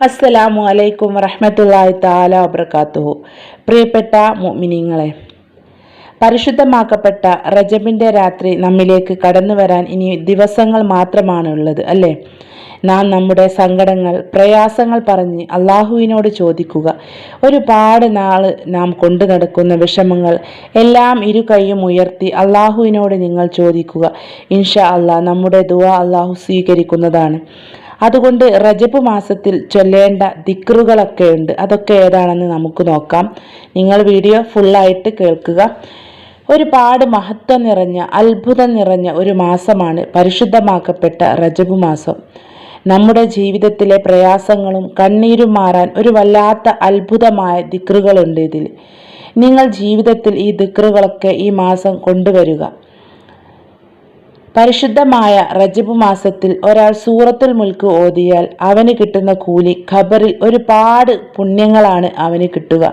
അസ്സലാമു അലൈക്കും വറഹമത്തല്ലാഹി താല വബർക്കാത്തുഹു പ്രിയപ്പെട്ട മുഅ്മിനീങ്ങളെ പരിശുദ്ധമാക്കപ്പെട്ട റജബിന്റെ രാത്രി നമ്മിലേക്ക് കടന്നു വരാൻ ഇനി ദിവസങ്ങൾ മാത്രമാണ് ഉള്ളത് അല്ലേ? നാം നമ്മുടെ സങ്കടങ്ങൾ പ്രയാസങ്ങൾ പറഞ്ഞ് അള്ളാഹുവിനോട് ചോദിക്കുക. ഒരുപാട് നാൾ നാം കൊണ്ടു നടക്കുന്ന വിഷമങ്ങൾ എല്ലാം ഇരു കൈയും ഉയർത്തി അള്ളാഹുവിനോട് നിങ്ങൾ ചോദിക്കുക. ഇൻഷാ അള്ളാഹ് നമ്മുടെ ദുവ അള്ളാഹു സ്വീകരിക്കുന്നതാണ്. അതുകൊണ്ട് റജബ് മാസത്തിൽ ചൊല്ലേണ്ട ദിക്റുകളൊക്കെ ഉണ്ട് അതൊക്കെ ഏതാണെന്ന് നമുക്ക് നോക്കാം. നിങ്ങൾ വീഡിയോ ഫുള്ളായിട്ട് കേൾക്കുക. ഒരുപാട് മഹത്വം നിറഞ്ഞ അത്ഭുതം നിറഞ്ഞ ഒരു മാസമാണ് പരിശുദ്ധമാക്കപ്പെട്ട റജബ് മാസം. നമ്മുടെ ജീവിതത്തിലെ പ്രയാസങ്ങളും കണ്ണീരും മാറാൻ ഒരു വല്ലാത്ത അത്ഭുതമായ ദിക്റുകളുണ്ട് ഇതിൽ. നിങ്ങൾ ജീവിതത്തിൽ ഈ ദിക്റുകളൊക്കെ ഈ മാസം കൊണ്ടുവരിക. പരിശുദ്ധമായ റജബ് മാസത്തിൽ ഒരാൾ സൂറത്തുൽ മുൽക്ക് ഓതിയാൽ അവന് കിട്ടുന്ന കൂലി ഖബറിൽ ഒരുപാട് പുണ്യങ്ങളാണ് അവന് കിട്ടുക.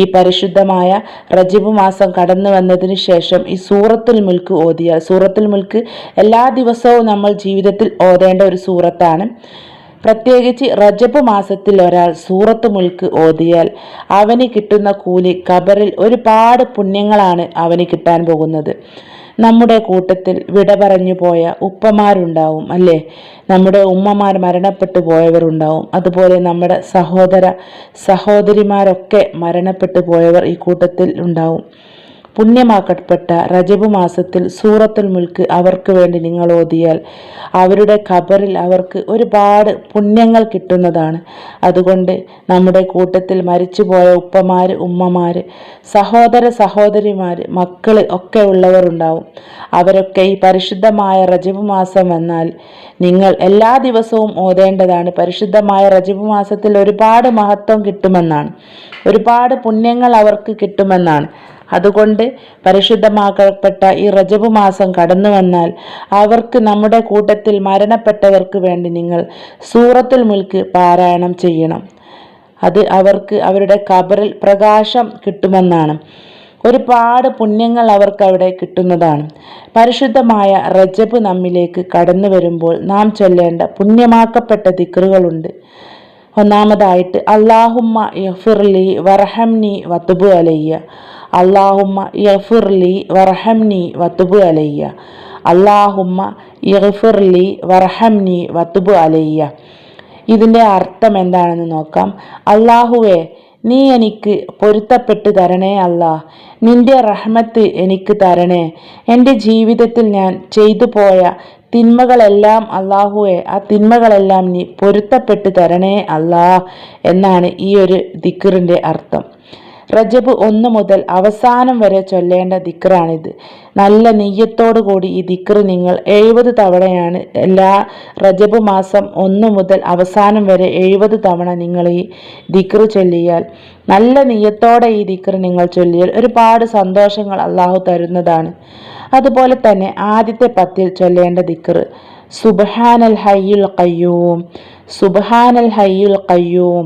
ഈ പരിശുദ്ധമായ റജബ് മാസം കടന്നു വന്നതിന് ശേഷം ഈ സൂറത്തുൽ മുൽക്ക് ഓതിയാൽ സൂറത്തുൽ മുൽക്ക് എല്ലാ ദിവസവും നമ്മൾ ജീവിതത്തിൽ ഓതേണ്ട ഒരു സൂറത്താണ്. പ്രത്യേകിച്ച് റജബ് മാസത്തിൽ ഒരാൾ സൂറത്ത് മുൽക്ക് ഓതിയാൽ അവന് കിട്ടുന്ന കൂലി ഖബറിൽ ഒരുപാട് പുണ്യങ്ങളാണ് അവന് കിട്ടാൻ പോകുന്നത്. നമ്മുടെ കൂട്ടത്തിൽ വിട പറഞ്ഞു പോയ ഉപ്പമാരുണ്ടാവും അല്ലേ? നമ്മുടെ ഉമ്മമാർ മരണപ്പെട്ടു പോയവരുണ്ടാവും. അതുപോലെ നമ്മുടെ സഹോദര സഹോദരിമാരൊക്കെ മരണപ്പെട്ടു പോയവർ ഈ കൂട്ടത്തിൽ ഉണ്ടാവും. പുണ്യമാക്കപ്പെട്ട റജബ് മാസത്തിൽ സൂറത്തുൽ മുൽക്ക് അവർക്ക് വേണ്ടി നിങ്ങൾ ഓതിയാൽ അവരുടെ ഖബറിൽ അവർക്ക് ഒരുപാട് പുണ്യങ്ങൾ കിട്ടുന്നതാണ്. അതുകൊണ്ട് നമ്മുടെ കൂട്ടത്തിൽ മരിച്ചുപോയ ഉപ്പമാർ ഉമ്മമാർ സഹോദര സഹോദരിമാർ മക്കൾ ഒക്കെ ഉള്ളവരുണ്ടാവും. അവരൊക്കെ ഈ പരിശുദ്ധമായ റജബ് മാസം വന്നാൽ നിങ്ങൾ എല്ലാ ദിവസവും ഓതേണ്ടതാണ്. പരിശുദ്ധമായ റജബ് മാസത്തിൽ ഒരുപാട് മഹത്വം കിട്ടുമെന്നാണ്. ഒരുപാട് പുണ്യങ്ങൾ അവർക്ക് കിട്ടുമെന്നാണ്. അതുകൊണ്ട് പരിശുദ്ധമാക്കപ്പെട്ട ഈ റജബ് മാസം കടന്നു വന്നാൽ അവർക്ക് നമ്മുടെ കൂട്ടത്തിൽ മരണപ്പെട്ടവർക്ക് വേണ്ടി നിങ്ങൾ സൂറത്തുൽ മുൽക്ക് പാരായണം ചെയ്യണം. അത് അവർക്ക് അവരുടെ കബറിൽ പ്രകാശം കിട്ടുമെന്നാണ്. ഒരുപാട് പുണ്യങ്ങൾ അവർക്ക് അവിടെ കിട്ടുന്നതാണ്. പരിശുദ്ധമായ റജബ് നമ്മിലേക്ക് കടന്നു വരുമ്പോൾ നാം ചൊല്ലേണ്ട പുണ്യമാക്കപ്പെട്ട ദിക്റുകളുണ്ട്. ഒന്നാമതായിട്ട് അള്ളാഹുമ്മ യഫിർലി വർഹംനി വത്തുബു അലയ്യ. അള്ളാഹുമ്മ യഫിർലി വർഹംനി വത്തുബു അലയ്യ അള്ളാഹുമ്മ യഫിർലി വർഹംനി വത്തുബു അലയ്യ ഇതിന്റെ അർത്ഥം എന്താണെന്ന് നോക്കാം. അള്ളാഹുവെ നീ എനിക്ക് പൊരുത്തപ്പെട്ട് തരണേ അല്ല. നിന്റെ റഹ്മത്ത് എനിക്ക് തരണേ. എന്റെ ജീവിതത്തിൽ ഞാൻ ചെയ്തു പോയ തിന്മകളെല്ലാം അള്ളാഹുവെ ആ തിന്മകളെല്ലാം നീ പൊരുത്തപ്പെട്ട് തരണേ അല്ലാ എന്നാണ് ഈ ഒരു ദിക്കറിന്റെ അർത്ഥം. റജബ് ഒന്ന് മുതൽ അവസാനം വരെ ചൊല്ലേണ്ട ദിക്റാണിത്. നല്ല നെയ്യത്തോടു കൂടി ഈ ദിക്റ് നിങ്ങൾ എഴുപത് തവണയാണ് എല്ലാ റജബ് മാസം ഒന്ന് മുതൽ അവസാനം വരെ എഴുപത് തവണ നിങ്ങൾ ഈ ദിക്റ് ചൊല്ലിയാൽ നല്ല നെയ്യത്തോടെ ഈ ദിക്റ് നിങ്ങൾ ചൊല്ലിയാൽ ഒരുപാട് സന്തോഷങ്ങൾ അള്ളാഹു തരുന്നതാണ്. അതുപോലെ തന്നെ ആദ്യത്തെ പത്തിൽ ചൊല്ലേണ്ട ദിക്റ് സുബഹാനൽ ഹയ്യുൽ കയ്യൂം സുബഹാനൽ ഹയ്യുൽ കയ്യൂം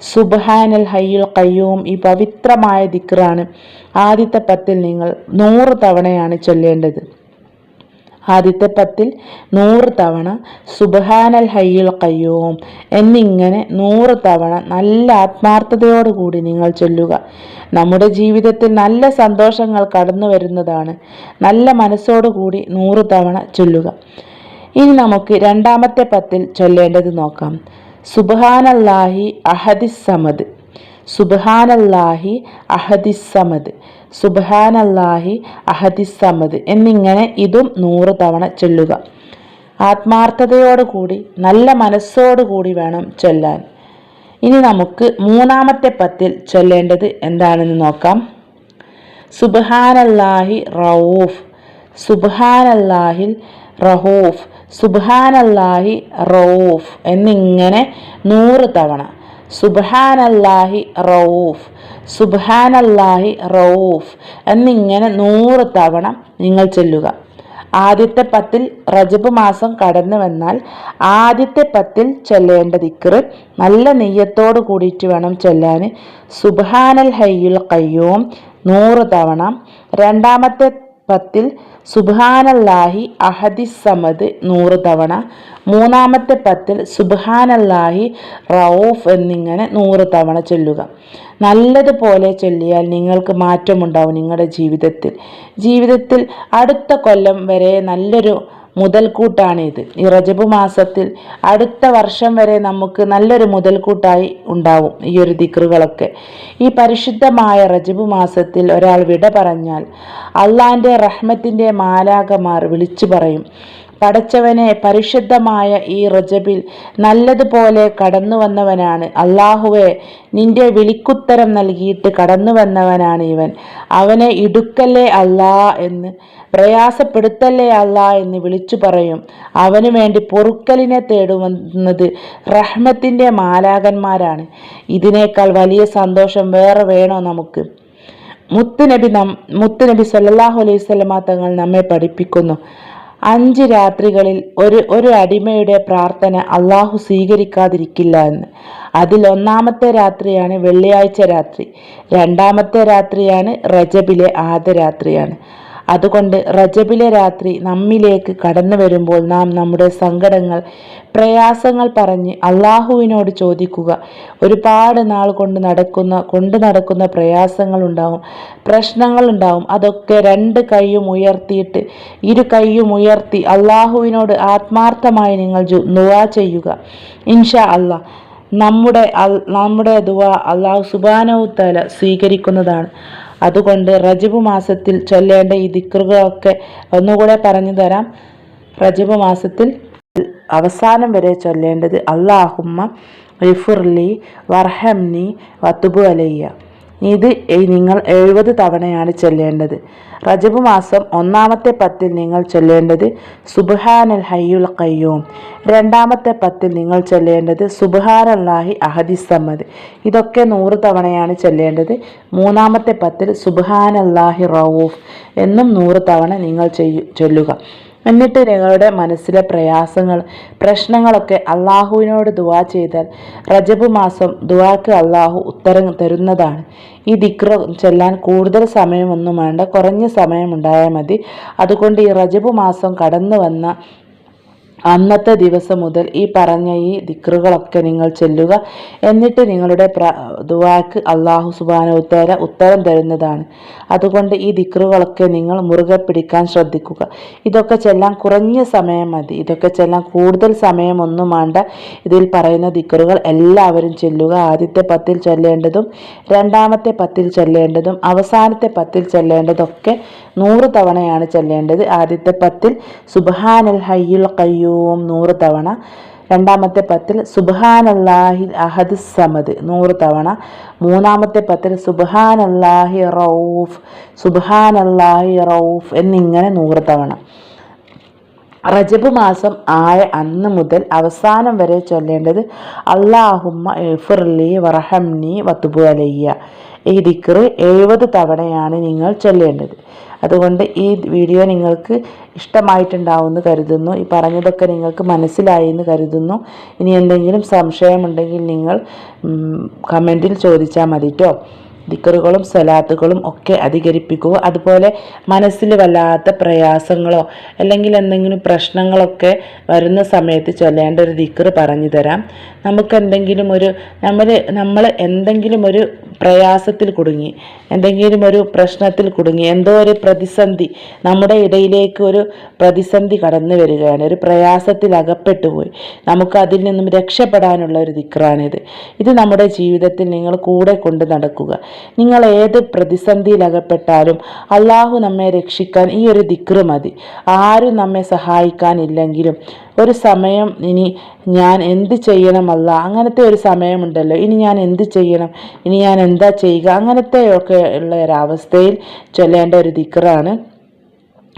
സുബഹാനൽ ഹയ്യുൽ കയ്യൂം ഈ പവിത്രമായ ദിക്റാണ്. ആദ്യത്തെ പത്തിൽ നിങ്ങൾ നൂറ് തവണയാണ് ചൊല്ലേണ്ടത്. ആദ്യത്തെ പത്തിൽ നൂറ് തവണ സുബഹാനൽ ഹയ്യുൽ കയ്യൂം എന്നിങ്ങനെ നൂറ് തവണ നല്ല ആത്മാർത്ഥതയോടുകൂടി നിങ്ങൾ ചൊല്ലുക. നമ്മുടെ ജീവിതത്തിൽ നല്ല സന്തോഷങ്ങൾ കടന്നു വരുന്നതാണ്. നല്ല മനസ്സോടുകൂടി നൂറ് തവണ ചൊല്ലുക. ഇനി നമുക്ക് രണ്ടാമത്തെ പത്തിൽ ചൊല്ലേണ്ടത് നോക്കാം. സുബഹാനല്ലാഹി അഹദിസമദ് സുബഹാനല്ലാഹി അഹദിസമദ് സുബഹാനല്ലാഹി അഹദിസമദ് എന്നിങ്ങനെ ഇതും നൂറ് തവണ ചൊല്ലുക. ആത്മാർത്ഥതയോടുകൂടി നല്ല മനസ്സോടുകൂടി വേണം ചൊല്ലാൻ. ഇനി നമുക്ക് മൂന്നാമത്തെ പത്തിൽ ചൊല്ലേണ്ടത് എന്താണെന്ന് നോക്കാം. സുബഹാനല്ലാഹി റൌഫ് സുബഹാനല്ലാഹിൽ റഹൂഫ്. സുബാനല്ലാഹി റൌഫ് എന്നിങ്ങനെ നൂറ് തവണ. സുബാനല്ലാഹി റൌഫ് സുബാനല്ലാഹി റൌഫ് എന്നിങ്ങനെ നൂറ് തവണ നിങ്ങൾ ചെല്ലുക. ആദ്യത്തെ പത്തിൽ റജബ് മാസം കടന്നു വന്നാൽ ആദ്യത്തെ പത്തിൽ ചെല്ലേണ്ട ദിക്റ് നല്ല നെയ്യത്തോട് കൂടിയിട്ട് വേണം ചെല്ലാൻ. സുബാനൽ ഹയ്യുൽ കയ്യൂം നൂറ് തവണ. രണ്ടാമത്തെ പത്തിൽ സുബ്ഹാനല്ലാഹി അഹദിസമദ് നൂറ് തവണ മൂന്നാമത്തെ പത്തിൽ സുബ്ഹാനല്ലാഹി റൌഫ് എന്നിങ്ങനെ നൂറ് തവണ ചൊല്ലുക. നല്ലതുപോലെ ചൊല്ലിയാൽ നിങ്ങൾക്ക് മാറ്റമുണ്ടാവും നിങ്ങളുടെ ജീവിതത്തിൽ. ജീവിതത്തിൽ അടുത്ത കൊല്ലം വരെ നല്ലൊരു മുതൽക്കൂട്ടാണിത്. ഈ റജബ് മാസത്തിൽ അടുത്ത വർഷം വരെ നമുക്ക് നല്ലൊരു മുതൽക്കൂട്ടായി ഉണ്ടാവും ഈ ഒരു ദിക്റുകളൊക്കെ. ഈ പരിശുദ്ധമായ റജബ് മാസത്തിൽ ഒരാൾ വിട പറഞ്ഞാൽ അള്ളാന്റെ റഹ്മത്തിന്റെ മാലാകമാർ വിളിച്ചു പറയും പടച്ചവനെ പരിശുദ്ധമായ ഈ റജബിൽ നല്ലതുപോലെ കടന്നു വന്നവനാണ് അള്ളാഹുവെ നിന്റെ വിളിക്കുത്തരം നൽകിയിട്ട് കടന്നു വന്നവനാണ് ഇവൻ. അവനെ ഇടുക്കല്ലേ അല്ലാ എന്ന് പ്രയാസപ്പെടുത്തല്ലേ അല്ല എന്ന് വിളിച്ചു പറയും. അവനു വേണ്ടി പൊറുക്കലിനെ തേടുന്നത് റഹ്മത്തിന്റെ മാലാകന്മാരാണ് ഇതിനേക്കാൾ വലിയ സന്തോഷം വേറെ വേണോ നമുക്ക്? മുത്തുനബി നം മുത്തുനബി സല്ലാഹു അലൈഹി സ്വലമാ തങ്ങൾ നമ്മെ പഠിപ്പിക്കുന്നു. അഞ്ച് രാത്രികളിൽ ഒരു ഒരു അടിമയുടെ പ്രാർത്ഥന അള്ളാഹു സ്വീകരിക്കാതിരിക്കില്ല എന്ന്. അതിൽ ഒന്നാമത്തെ രാത്രിയാണ് വെള്ളിയാഴ്ച രാത്രി. രണ്ടാമത്തെ രാത്രിയാണ് റജബിലെ ആദ്യ രാത്രിയാണ്. അതുകൊണ്ട് റജബിലെ രാത്രി നമ്മിലേക്ക് കടന്നു വരുമ്പോൾ നാം നമ്മുടെ സങ്കടങ്ങൾ പ്രയാസങ്ങൾ പറഞ്ഞ് അള്ളാഹുവിനോട് ചോദിക്കുക. ഒരുപാട് നാൾ കൊണ്ട് നടക്കുന്ന കൊണ്ട് നടക്കുന്ന പ്രയാസങ്ങൾ ഉണ്ടാവും പ്രശ്നങ്ങൾ ഉണ്ടാവും. അതൊക്കെ രണ്ട് കൈയും ഉയർത്തിയിട്ട് ഇരു കൈയും ഉയർത്തി അള്ളാഹുവിനോട് ആത്മാർത്ഥമായി നിങ്ങൾ ചെയ്യുക. ഇൻഷാ അള്ളാഹ് നമ്മുടെ നമ്മുടെ ദുവ അള്ളാഹു സുബാനവുത്തല സ്വീകരിക്കുന്നതാണ്. അതുകൊണ്ട് റജബ് മാസത്തിൽ ചൊല്ലേണ്ട ഈ ദിക്റുകളൊക്കെ ഒന്നുകൂടെ പറഞ്ഞു തരാം. റജബ് മാസത്തിൽ അവസാനം വരെ ചൊല്ലേണ്ടത് അള്ളാഹുമ്മ റിഫുർലി വർഹംനി വത്തുബു അലയ്യ. ഇത് നിങ്ങൾ എഴുപത് തവണയാണ് ചൊല്ലേണ്ടത്. റജബ് മാസം ഒന്നാമത്തെ പത്തിൽ നിങ്ങൾ ചൊല്ലേണ്ടത് സുബ്ഹാനൽ ഹയ്യുൽ കയ്യൂം രണ്ടാമത്തെ പത്തിൽ നിങ്ങൾ ചൊല്ലേണ്ടത് സുബ്ഹാനല്ലാഹി അഹദിസമ്മദ് ഇതൊക്കെ നൂറ് തവണയാണ് ചൊല്ലേണ്ടത്. മൂന്നാമത്തെ പത്തിൽ സുബ്ഹാനല്ലാഹി റൌഫ് എന്നും നൂറ് തവണ നിങ്ങൾ ചൊല്ലുക. എന്നിട്ട് നിങ്ങളുടെ മനസ്സിലെ പ്രയാസങ്ങൾ പ്രശ്നങ്ങളൊക്കെ അള്ളാഹുവിനോട് ദുവാ ചെയ്താൽ റജബ് മാസം ദുവാക്ക് അള്ളാഹു ഉത്തരം തരുന്നതാണ്. ഈ ദിക്ര ചെല്ലാൻ കൂടുതൽ സമയമൊന്നും വേണ്ട കുറഞ്ഞ സമയം ഉണ്ടായാൽ മതി. അതുകൊണ്ട് ഈ റജബ് മാസം കടന്നു വന്ന അന്നത്തെ ദിവസം മുതൽ ഈ പറഞ്ഞ ഈ ദിക്റുകളൊക്കെ നിങ്ങൾ ചെല്ലുക. എന്നിട്ട് നിങ്ങളുടെ ദുവാക്ക് അള്ളാഹു സുബാന ഉത്തര തരുന്നതാണ്. അതുകൊണ്ട് ഈ ദിക്റുകളൊക്കെ നിങ്ങൾ മുറുകെ പിടിക്കാൻ ശ്രദ്ധിക്കുക. ഇതൊക്കെ ചെല്ലാൻ കുറഞ്ഞ സമയം മതി. ഇതൊക്കെ ചെല്ലാൻ കൂടുതൽ സമയമൊന്നും വേണ്ട. ഇതിൽ പറയുന്ന ദിക്റുകൾ എല്ലാവരും ചെല്ലുക. ആദ്യത്തെ പത്തിൽ ചൊല്ലേണ്ടതും രണ്ടാമത്തെ പത്തിൽ ചൊല്ലേണ്ടതും അവസാനത്തെ പത്തിൽ ചൊല്ലേണ്ടതൊക്കെ നൂറ് തവണയാണ് ചൊല്ലേണ്ടത്. ആദ്യത്തെ പത്തിൽ സുബാനൽ ഹയ്യുൽ കയ്യൂ ഓം നൂറ് തവണ. രണ്ടാമത്തെ പത്തിൽ സുബാനല്ലാഹി അഹദ് സമദ് നൂറ് തവണ. മൂന്നാമത്തെ പത്തിൽ സുബാനല്ലാഹി റൌഫ് സുബാനല്ലാഹി റൌഫ് എന്നിങ്ങനെ നൂറ് തവണ. റജബ് മാസം ആയ അന്ന് മുതൽ അവസാനം വരെ ചൊല്ലേണ്ടത് അള്ളാഹുമ്മ എഫുർലി വറഹംനി വത്തുബു അലയ്യ. ഈ ദിക്ർ എഴുപത് തവണയാണ് നിങ്ങൾ ചൊല്ലേണ്ടത്. അതുകൊണ്ട് ഈ വീഡിയോ നിങ്ങൾക്ക് ഇഷ്ടമായിട്ടുണ്ടാവുമെന്ന് കരുതുന്നു. ഈ പറഞ്ഞതൊക്കെ നിങ്ങൾക്ക് മനസ്സിലായി എന്ന് കരുതുന്നു. ഇനി എന്തെങ്കിലും സംശയമുണ്ടെങ്കിൽ നിങ്ങൾ കമന്റിൽ ചോദിച്ചാൽ മതി കേട്ടോ ദിക്കറുകളും സ്വലാത്തുകളും ഒക്കെ അധികരിപ്പിക്കുക. അതുപോലെ മനസ്സിൽ വല്ലാത്ത പ്രയാസങ്ങളോ അല്ലെങ്കിൽ എന്തെങ്കിലും പ്രശ്നങ്ങളൊക്കെ വരുന്ന സമയത്ത് ചൊല്ലേണ്ട ഒരു ദിക്കറ് പറഞ്ഞു തരാം. നമുക്ക് എന്തെങ്കിലും ഒരു നമ്മൾ നമ്മൾ എന്തെങ്കിലും ഒരു പ്രയാസത്തിൽ കുടുങ്ങി എന്തെങ്കിലും ഒരു പ്രശ്നത്തിൽ കുടുങ്ങി എന്തോ ഒരു പ്രതിസന്ധി നമ്മുടെ ഇടയിലേക്ക് ഒരു പ്രതിസന്ധി കടന്നു വരികയാണ്. ഒരു പ്രയാസത്തിൽ അകപ്പെട്ടു പോയി. നമുക്ക് അതിൽ നിന്നും രക്ഷപ്പെടാനുള്ള ഒരു ദിക്റാണിത് ഇത് നമ്മുടെ ജീവിതത്തിൽ നിങ്ങൾ കൂടെ കൊണ്ട് നടക്കുക. നിങ്ങൾ ഏത് പ്രതിസന്ധിയിൽ അകപ്പെട്ടാലും അള്ളാഹു നമ്മെ രക്ഷിക്കാൻ ഈ ഒരു ദിക്റ് മതി. ആരും നമ്മെ സഹായിക്കാനില്ലെങ്കിലും ഒരു സമയം ഇനി ഞാൻ എന്ത് ചെയ്യണമല്ല അങ്ങനത്തെ ഒരു സമയമുണ്ടല്ലോ. ഇനി ഞാൻ എന്ത് ചെയ്യണം? ഇനി ഞാൻ എന്താ ചെയ്യുക? അങ്ങനത്തെ ഒക്കെ ഉള്ള ഒരവസ്ഥയിൽ ചൊല്ലേണ്ട ഒരു ദിക്റാണ്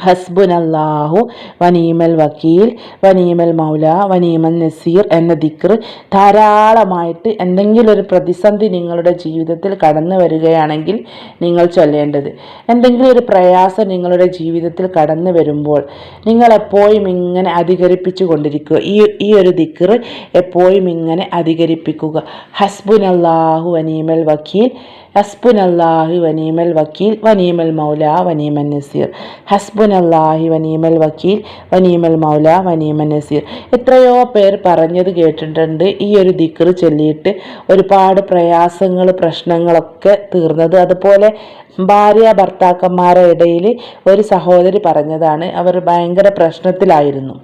ഹസ്ബുൻ അള്ളാഹു വനീമൽ വക്കീൽ വനീമൽ മൗല വനീമൽ നസീർ എന്ന ദിക്ർ ധാരാളമായിട്ട് എന്തെങ്കിലും ഒരു പ്രതിസന്ധി നിങ്ങളുടെ ജീവിതത്തിൽ കടന്നു വരികയാണെങ്കിൽ നിങ്ങൾ ചൊല്ലേണ്ടത്. എന്തെങ്കിലും ഒരു പ്രയാസം നിങ്ങളുടെ ജീവിതത്തിൽ കടന്നു വരുമ്പോൾ നിങ്ങൾ എപ്പോഴും ഇങ്ങനെ അധികരിപ്പിച്ചു കൊണ്ടിരിക്കുക. ഈ ഈ ഒരു ദിക്ർ എപ്പോഴും ഇങ്ങനെ അധികരിപ്പിക്കുക. ഹസ്ബുൻ അള്ളാഹു വനീമൽ വക്കീൽ ഹസ്ബുനല്ലാഹി വനീമൽ വക്കീൽ വനീമൽ മൗല വനീമൻ നസീർ. ഹസ്ബുനല്ലാഹി വനീമൽ വക്കീൽ വനീമൽ മൗല വനീമൻ നസീർ. എത്രയോ പേർ പറഞ്ഞത് കേട്ടിട്ടുണ്ട്. ഈ ഒരു ദിക്കർ ചൊല്ലിയിട്ട് ഒരുപാട് പ്രയാസങ്ങൾ പ്രശ്നങ്ങളൊക്കെ തീർന്നത്. അതുപോലെ ഭാര്യ ഭർത്താക്കന്മാരുടെ ഇടയിൽ ഒരു സഹോദരി പറഞ്ഞതാണ് അവർ ഭയങ്കര പ്രശ്നത്തിലായിരുന്നു.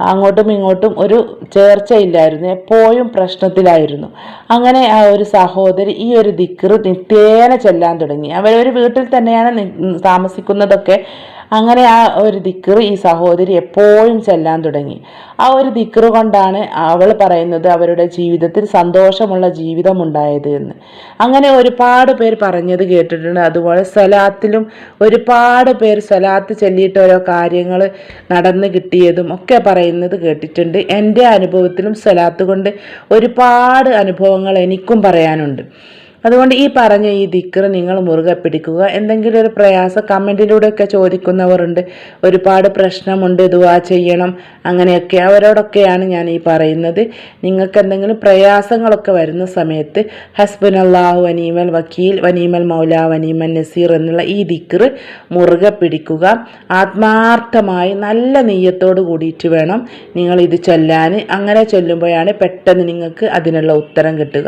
അങ്ങോട്ടും ഇങ്ങോട്ടും ഒരു ചേർച്ചയില്ലായിരുന്നു എപ്പോഴും പ്രശ്നത്തിലായിരുന്നു. അങ്ങനെ ആ ഒരു സഹോദരി ഈ ഒരു ദിക്കറ് നിത്യേന ചെല്ലാൻ തുടങ്ങി. അവരൊരു വീട്ടിൽ തന്നെയാണ് താമസിക്കുന്നതൊക്കെ അങ്ങനെ ആ ഒരു ദിക്ർ ഈ സഹോദരി എപ്പോഴും ചെല്ലാൻ തുടങ്ങി. ആ ഒരു ദിക്ർ കൊണ്ടാണ് അവൾ പറയുന്നത് അവരുടെ ജീവിതത്തിൽ സന്തോഷമുള്ള ജീവിതം ഉണ്ടായത് എന്ന്. അങ്ങനെ ഒരുപാട് പേർ പറഞ്ഞത് കേട്ടിട്ടുണ്ട്. അതുപോലെ സ്വലാത്തിലും ഒരുപാട് പേർ സ്വലാത്ത് ചൊല്ലിയിട്ട് ഓരോ കാര്യങ്ങൾ നടന്ന് കിട്ടിയതും ഒക്കെ പറയുന്നത് കേട്ടിട്ടുണ്ട്. എന്റെ അനുഭവത്തിലും സ്വലാത്ത് കൊണ്ട് ഒരുപാട് അനുഭവങ്ങൾ എനിക്കും പറയാനുണ്ട്. അതുകൊണ്ട് ഈ പറഞ്ഞ ഈ ദിക്ർ നിങ്ങൾ മുറുകെ പിടിക്കുക. എന്തെങ്കിലും ഒരു പ്രയാസം കമന്റിലൂടെയൊക്കെ ചോദിക്കുന്നവരുണ്ട്. ഒരുപാട് പ്രശ്നമുണ്ട് ദുവാ ചെയ്യണം അങ്ങനെയൊക്കെ. അവരോടൊക്കെയാണ് ഞാൻ ഈ പറയുന്നത്. നിങ്ങൾക്ക് എന്തെങ്കിലും പ്രയാസങ്ങളൊക്കെ വരുന്ന സമയത്ത് ഹസ്ബൻ അള്ളാഹു വനീമൽ വക്കീൽ വനീമൽ മൗല വനീമൽ നസീർ എന്നുള്ള ഈ ദിക്ർ മുറുകെ പിടിക്കുക. ആത്മാർത്ഥമായി നല്ല നെയ്യത്തോട് കൂടിയിട്ട് വേണം നിങ്ങൾ ഇത് ചൊല്ലാൻ. അങ്ങനെ ചൊല്ലുമ്പോഴാണ് പെട്ടെന്ന് നിങ്ങൾക്ക് അതിനുള്ള ഉത്തരം കിട്ടുക.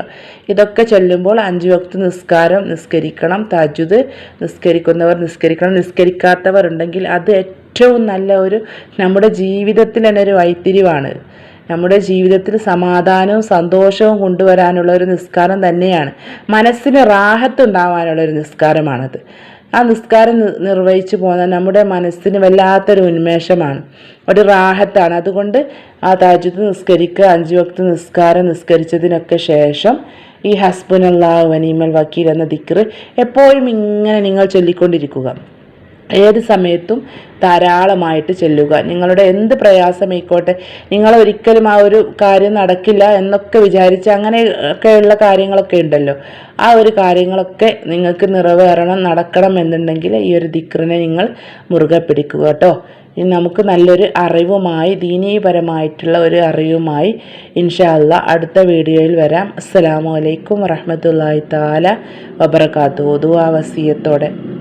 ഇതൊക്കെ ചൊല്ലുമ്പോൾ അഞ്ച് വക്ത് നിസ്കാരം നിസ്കരിക്കണം താജുദ് നിസ്കരിക്കുന്നവർ നിസ്കരിക്കണം. നിസ്കരിക്കാത്തവർ ഉണ്ടെങ്കിൽ അത് ഏറ്റവും നല്ല ഒരു നമ്മുടെ ജീവിതത്തിൽ തന്നെ ഒരു വൈത്തിരിവാണ് നമ്മുടെ ജീവിതത്തിൽ സമാധാനവും സന്തോഷവും കൊണ്ടുവരാനുള്ള ഒരു നിസ്കാരം തന്നെയാണ്. മനസ്സിന് റാഹത്തുണ്ടാവാനുള്ള ഒരു നിസ്കാരമാണത്. ആ നിസ്കാരം നിർവഹിച്ചു പോകുന്ന നമ്മുടെ മനസ്സിന് വല്ലാത്തൊരു ഉന്മേഷമാണ്. ഒരു റാഹത്താണ്. അതുകൊണ്ട് ആ താജ്യത്ത് നിസ്കരിക്കുക അഞ്ച് വക്ത നിസ്കാരം നിസ്കരിച്ചതിനൊക്കെ ശേഷം ഈ ഹസ്ബൻ അള്ളാഹു വനീമൽ വക്കീൽ എന്ന ദിക്ർ എപ്പോഴും ഇങ്ങനെ നിങ്ങൾ ചൊല്ലിക്കൊണ്ടിരിക്കുക. ഏത് സമയത്തും ധാരാളമായിട്ട് ചെല്ലുക. നിങ്ങളുടെ എന്ത് പ്രയാസമായിക്കോട്ടെ നിങ്ങൾ ഒരിക്കലും ആ ഒരു കാര്യം നടക്കില്ല എന്നൊക്കെ വിചാരിച്ച് അങ്ങനെ ഒക്കെയുള്ള കാര്യങ്ങളൊക്കെ ഉണ്ടല്ലോ. ആ ഒരു കാര്യങ്ങളൊക്കെ നിങ്ങൾക്ക് നിറവേറണം നടക്കണം എന്നുണ്ടെങ്കിൽ ഈ ഒരു ദിക്റിനെ നിങ്ങൾ മുറുകെ പിടിക്കുക കേട്ടോ. ഇനി നമുക്ക് നല്ലൊരു അറിവുമായി ദീനീപരമായിട്ടുള്ള ഒരു അറിവുമായി ഇൻഷാല്ല അടുത്ത വീഡിയോയിൽ വരാം. അസ്സലാമു അലൈക്കും വറഹ്മത്തുള്ളാഹി താല വബർക്കാത്തു ദുആ വസിയത്തോടെ.